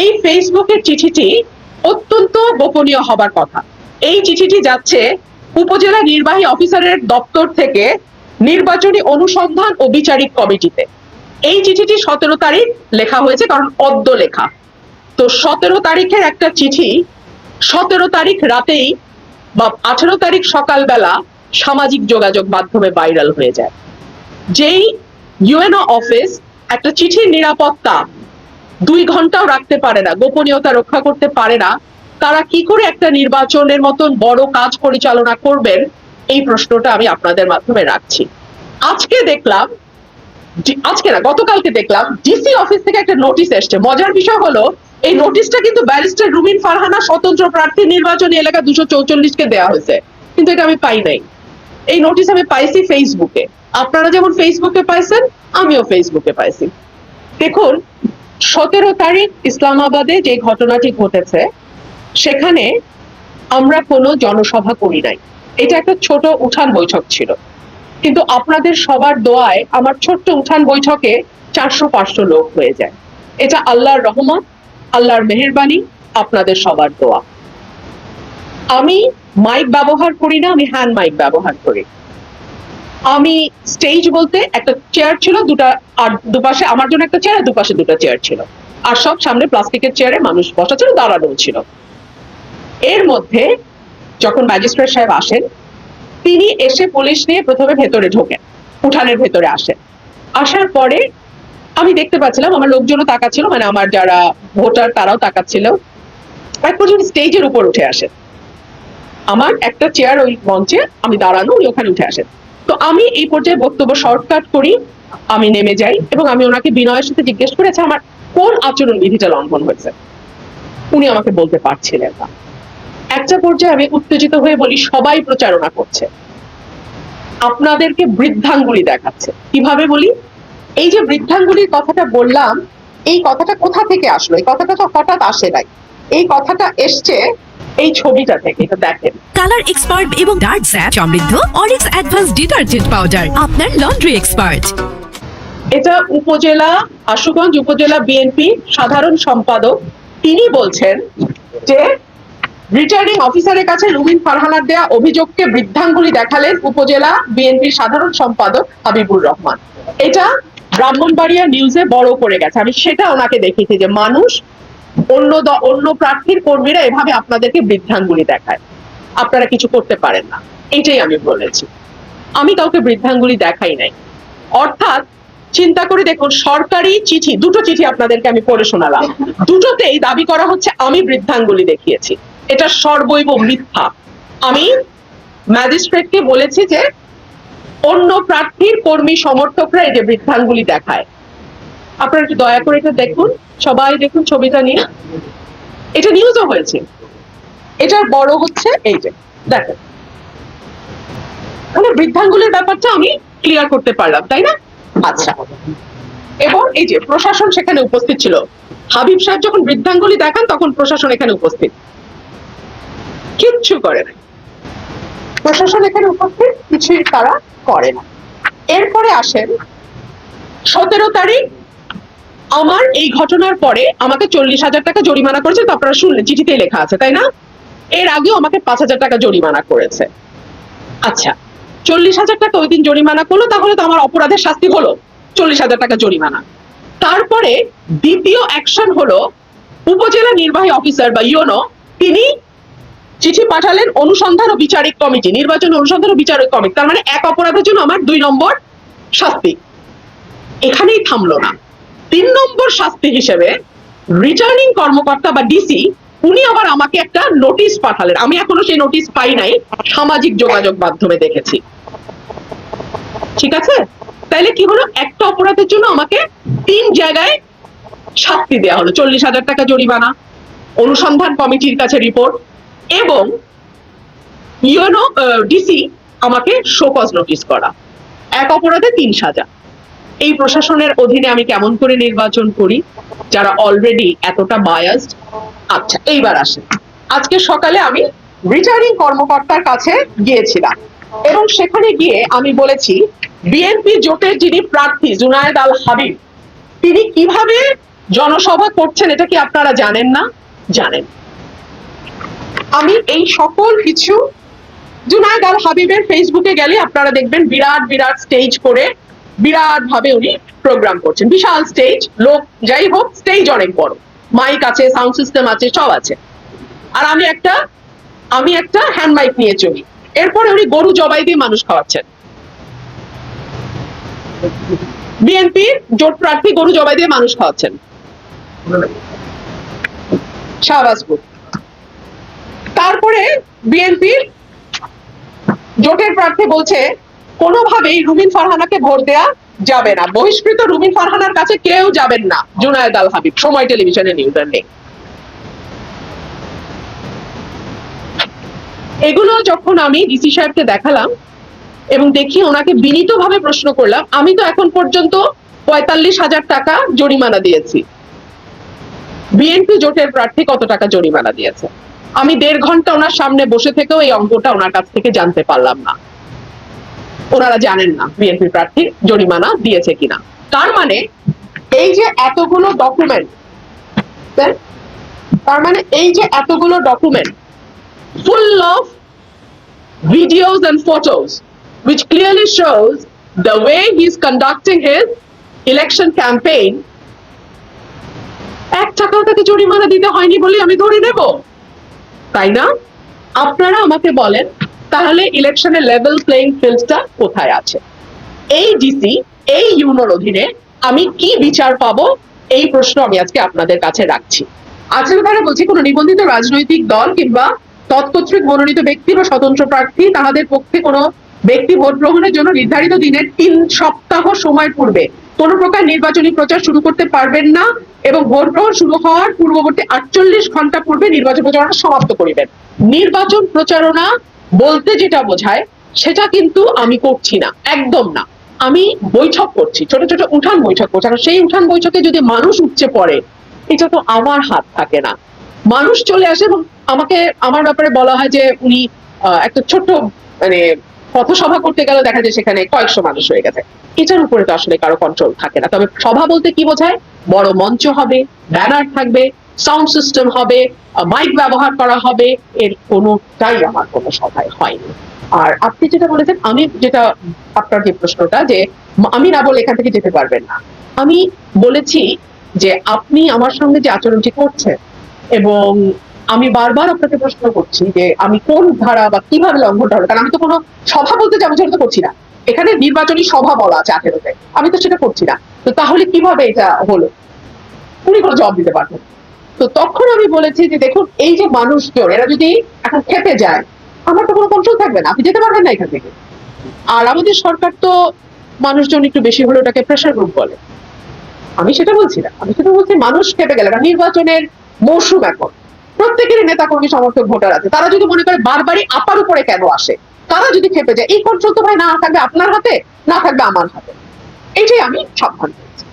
এই ফেসবুকের চিঠিটি অত্যন্ত গোপনীয় হবার কথা। এই চিঠিটি যাচ্ছে উপজেলা নির্বাহী অফিসারের দপ্তর থেকে নির্বাচনী অনুসন্ধান ও বিচারিক কমিটিতে। এই চিঠিটি সতেরো তারিখ লেখা হয়েছে, কারণ অদ্য লেখা। তো সতেরো তারিখের একটা চিঠি সতেরো তারিখ রাতেই বা আঠেরো তারিখ সকালবেলা সামাজিক যোগাযোগ মাধ্যমে ভাইরাল হয়ে যায়। যেই ইউএনও অফিস একটা চিঠির নিরাপত্তা দুই ঘন্টাও রাখতে পারে না, গোপনীয়তা রক্ষা করতে পারে না। তারা কি করে একটা নির্বাচনের মতন বড় কাজ পরিচালনা করবেন? এই প্রশ্নটা আমি আপনাদের মাধ্যমে রাখছি। আজকে দেখলাম আজকে না, গতকালকে দেখলাম, ডিসি অফিস থেকে একটা নোটিশ এসছে। মজার বিষয় হলো, এই নোটিশটা কিন্তু ব্যারিস্টার রুমিন ফারহানা স্বতন্ত্র প্রার্থী নির্বাচনী এলাকা দুশো চৌচল্লিশ কে দেওয়া হয়েছে। কিন্তু এটা আমি পাই নাই। এই নোটিশ আমি পাইছি ফেসবুকে। আপনারা যেমন ফেসবুকে পাইছেন, আমিও ফেসবুকে পাইছি। দেখুন সতেরো তারিখ ইসলামাবাদে যে ঘটনাটি ঘটেছে, সেখানে আমরা কোনো জনসভা করি নাই। এটা একটা ছোট উঠান বৈঠক ছিল। কিন্তু আপনাদের সবার দোয়ায় আমার ছোট্ট উঠান বৈঠকে চারশো পাঁচশো লোক হয়ে যায়। এটা আল্লাহর রহমত, আল্লাহর মেহেরবানি, আপনাদের সবার দোয়া। আমি মাইক ব্যবহার করি না, আমি হ্যান্ড মাইক ব্যবহার করি। আমি স্টেজ বলতে একটা চেয়ার ছিল, দুটা, আর দুপাশে, আমার জন্য একটা চেয়ার দুপাশে দুটো চেয়ার ছিল। আর সব সামনে প্লাস্টিকের চেয়ারে মানুষ বসা ছিল দাঁড়ানো ছিল। এর মধ্যে যখন ম্যাজিস্ট্রেট সাহেব আসেন, তিনি এসে পুলিশ নিয়ে প্রথমে ভেতরে ঢোকেন, উঠানের ভেতরে আসেন। আসার পরে আমি দেখতে পাচ্ছিলাম, আমার লোকজনও তাকাচ্ছিল মানে আমার যারা ভোটার তারাও তাকাচ্ছিল। এক পর্যন্ত স্টেজের উপর উঠে আসেন। আমার একটা চেয়ার ওই মঞ্চে, আমি দাঁড়ানো, উনি ওখানে উঠে আসেন। তো আমি এই পর্যায়ে বক্তব্য শর্টকাট করি, আমি নেমে যাই এবং আমি ওনাকে বিনয়ের সাথে জিজ্ঞেস করেছি, আমার কোন আচরণ বিধিটা লঙ্ঘন হয়েছে? উনি আমাকে বলতে পারছিলেন না। একটা পর্যায়ে আমি উত্তেজিত হয়ে বলি, সবাই প্রচারণা করছে। আপনাদেরকে বৃদ্ধাঙ্গুলি দেখাচ্ছে। কীভাবে বলি? এই যে বৃদ্ধাঙ্গুলির কথাটা বললাম, এই কথাটা কোথা থেকে আসলো? এই কথাটা তো হঠাৎ আসে নাই। এই কথাটা এসছে এই ছবিটা থেকে, এটা দেখেন। কালার এক্সপার্ট এবং ডার্ক স্যাপ সমৃদ্ধ অরিক্স অ্যাডভান্স ডিটারজেন্ট পাউডার, আপনার লন্ড্রি এক্সপার্ট। এটা উপজেলা, আশুগঞ্জ উপজেলা বিএনপি সাধারণ সম্পাদক। তিনি বলছেন যে রিটার্নিং অফিসারের কাছে রুবিন ফারহানার দেয়া অভিযোগকে বৃদ্ধাঙ্গুলি দেখালেন উপজেলা বিএনপির সাধারণ সম্পাদক হাবিবুর রহমান। এটা ব্রাহ্মণবাড়িয়া নিউজে বড় করে গেছে। আমি সেটা ওনাকে দেখিয়েছি যে মানুষ, অন্য অন্য প্রার্থীর কর্মীরা এভাবে আপনাদেরকে বৃদ্ধাঙ্গুলি দেখায়। আপনারা কিছু করতে পারেন না। এটাই আমি বলেছি। আমি কাউকে বৃদ্ধাঙ্গুলি দেখাই নাই। অর্থাৎ চিন্তা করে দেখুন, সরকারি চিঠি, দুটো চিঠি আপনাদেরকে আমি পড়ে শোনালাম। দুটোতেই দাবি করা হচ্ছে, আমি বৃদ্ধাঙ্গুলি দেখিয়েছি। এটা সর্বৈব মিথ্যা। আমি ম্যাজিস্ট্রেটকে বলেছি যে, অন্য প্রার্থীর কর্মী সমর্থকরা এই যে বৃদ্ধাঙ্গুলি দেখায়। আপনারা একটু দয়া করে এটা দেখুন। সবাই দেখুন ছবিটা নিয়ে। এটা নিউজও হয়েছে। এটার বড় হচ্ছে এই যে দেখেন মানে বৃদ্ধাঙ্গুলের ব্যাপারটা আমি ক্লিয়ার করতে পারলাম, তাই না? আচ্ছা। এবং এই যে প্রশাসন সেখানে উপস্থিত ছিল। হাবিব সাহেব যখন বৃদ্ধাঙ্গুলি দেখান, তখন প্রশাসন এখানে উপস্থিত। কিচ্ছু করে না প্রশাসন এখানে উপস্থিত, কিছুই তারা করে না। এরপরে আসেন, সতেরো তারিখ, আমার এই ঘটনার পরে আমাকে চল্লিশ হাজার টাকা জরিমানা করেছে তো আপনারা শুনলেন চিঠিতেই লেখা আছে, তাই না? এর আগেও আমাকে পাঁচ হাজার টাকা জরিমানা করেছে। আচ্ছা চল্লিশ হাজার টাকা ওই দিন জরিমানা করল, তাহলে তো আমার অপরাধের শাস্তি হলো। চল্লিশ হাজার টাকা জরিমানা। তারপরে দ্বিতীয় অ্যাকশন হলো, উপজেলা নির্বাহী অফিসার বা ইউনো তিনি চিঠি পাঠালেন অনুসন্ধান ও বিচারিক কমিটি, নির্বাচন অনুসন্ধান ও বিচারিক কমিটি। তার মানে এক অপরাধের জন্য আমার দুই নম্বর শাস্তি। এখানেই থামলো না। তিন নম্বর শাস্তি হিসেবে রিটার্নিং কর্মকর্তা বা ডিসি উনি আবার আমাকে একটা নোটিশ পাঠালেন। আমি এখনও সেই নোটিশ পাই নাই, সামাজিক যোগাযোগ মাধ্যমে দেখেছি। ঠিক আছে? তাইলে কি হলো? একটা অপরাধের জন্য আমাকে তিন জায়গায় শাস্তি দেওয়া হলো। চল্লিশ হাজার টাকা জরিমানা, অনুসন্ধান কমিটির কাছে রিপোর্ট এবং ইউনো ডিসি আমাকে শোকজ নোটিশ করা। এক অপরাধে তিন সাজা। এই প্রশাসনের অধীনে আমি কেমন করে নির্বাচন করি? যারা অলরেডি এতটা বায়াসড আচ্ছা এইবার আসেন। আজকে সকালে আমি রিটার্নিং কর্মকর্তার কাছে গিয়েছিলাম এবং সেখানে গিয়ে আমি বলেছি বিএনপি জোটের যিনি প্রার্থী জুনায়েদ আল হাবিব, তিনি কীভাবে জনসভা করছেন এটা কি আপনারা জানেন না? জানেন। আমি এই সকল কিছু জুনায়দ আল হাবিবের ফেসবুকে গেলে আপনারা দেখবেন বিরাট বিরাট স্টেজ করে বিরাট ভাবে উনি প্রোগ্রাম করছেন। বিশাল স্টেজ লোক যাই হোক স্টেজ অনেক বড়। মাইক আছে সাউন্ড সিস্টেম আছে, সব আছে। আর আমি একটা আমি একটা হ্যান্ড মাইক নিয়ে চলি। এরপরে উনি গরু জবাই দিয়ে মানুষ খাওয়াচ্ছেন। বিএনপির জোট প্রার্থী গরু জবাই দিয়ে মানুষ খাওয়াচ্ছেন। তারপরে বিএনপির জোটের প্রার্থী বলছে কোনোভাবেই রুমিন ফারহানাকে ভোট দেয়া যাবে না। বহিষ্কৃত রুমিন ফারহানার কাছে কেউ যাবেন না, জুনায়দ আল হাবিব, সময় টেলিভিশনে নিউজের নেই এগুলো যখন আমি ডিসি সাহেবকে দেখালাম এবং দেখি ওনাকে বিনীতভাবে প্রশ্ন করলাম, আমি তো এখন পর্যন্ত পঁয়তাল্লিশ হাজার টাকা জরিমানা দিয়েছি। বিএনপি জোটের প্রার্থী কত টাকা জরিমানা দিয়েছে? আমি দেড় ঘণ্টা ওনার সামনে বসে থেকেও এই অঙ্কটা ওনার কাছ থেকে জানতে পারলাম না। ওনারা জানেন না বিএনপি প্রার্থী জরিমানা দিয়েছে কিনা। তার মানে এই যে এতগুলো ডকুমেন্ট তার মানে এই যে এতগুলো document full of videos and photos, which clearly shows the way he's conducting his election campaign, এক টাকাও তাকে জরিমানা দিতে হয়নি বলে আমি ধরে নেব। তাই না? আপনারা আমাকে বলেন তাহলে ইলেকশনের লেভেল প্লেইং ফিল্ডটা কোথায় আছে? এই ডিসি এই ইউনোর অধীনে আমি কি বিচার পাবো? এই প্রশ্ন আমি আজকে আপনাদের কাছে রাখছি। আজকে তারা বলছি, কোনো নিবন্ধিত রাজনৈতিক দল কিংবা তৎকর্তৃক মনোনীত ব্যক্তি বা স্বতন্ত্র প্রার্থী তাহাদের পক্ষে কোনো ব্যক্তি ভোট গ্রহণের জন্য নির্ধারিত দিনের তিন সপ্তাহ সময় পূর্বে কোন প্রকার নির্বাচনী প্রচার শুরু করতে পারবেন না এবং ভোট গ্রহণ শুরু হওয়ার পূর্ববর্তী আটচল্লিশ ঘণ্টা পূর্বে নির্বাচন প্রচারণা সমাপ্ত করিবেন। নির্বাচন প্রচারণা বলতে যেটা বোঝায়, সেটা কিন্তু আমি করছি না, একদম না। আমি বৈঠক করছি, ছোট ছোট উঠান বৈঠক করছি। আর সেই উঠান বৈঠকে যদি মানুষ উপচে পড়ে, এটা তো আমার হাত থাকে না। মানুষ চলে আসে এবং আমাকে, আমার ব্যাপারে বলা হয় যে উনি একটা ছোট্ট মানে পথসভা করতে গেলে দেখা যায় সেখানে কয়েকশো মানুষ হয়ে গেছে। এটার উপরে তো আসলে কারও কন্ট্রোল থাকে না। তবে সভা বলতে কি বোঝায়? বড় মঞ্চ হবে, ব্যানার থাকবে সাউন্ড সিস্টেম হবে মাইক ব্যবহার করা হবে, এর কোনোটাই আমার কোনো সভায় হয়নি। আর আপনি যেটা বলেছেন, আমি যেটা আপনার যে প্রশ্নটা যে আমি না বলে এখান থেকে যেতে পারবেন না। আমি বলেছি যে, আপনি আমার সঙ্গে যে আচরণটি করছেন এবং আমি বারবার আপনাকে প্রশ্ন করছি যে, আমি কোন ধারা বা কীভাবে লঙ্ঘনটা হলো কারণ আমি তো কোনো সভা বলতে যাব সেটা তো করছি না। এখানে নির্বাচনী সভা বলা আছে আঠেরোতে। আমি তো সেটা করছি না। তো তাহলে কীভাবে এটা হলো? উনি কোনো জবাব দিতে পারবেন। তো তখন আমি বলেছি যে দেখুন, এই যে মানুষজন, এরা যদি এখন খেপে যায়, আমার তো কোনো কন্ট্রোল থাকবে না, আপনি যেতে পারবেন না এখান থেকে। আর আমাদের সরকার তো মানুষজন একটু বেশি হলে ওটাকে প্রেশার গ্রুপ বলে। আমি সেটা বলছি না, আমি সেটা বলছি মানুষ খেপে গেলে নির্বাচনের মৌসুম এখন। প্রত্যেকেরই নেতা কর্মী সমর্থক, ভোটার আছে। তারা যদি মনে করে বারবারই আপার উপরে কেন আসে, তারা যদি খেপে যায়, এই কন্ট্রোল তো ভাই না থাকবে আপনার হাতে, না থাকবে আমার হাতে। এইটাই আমি সাবধান করেছি।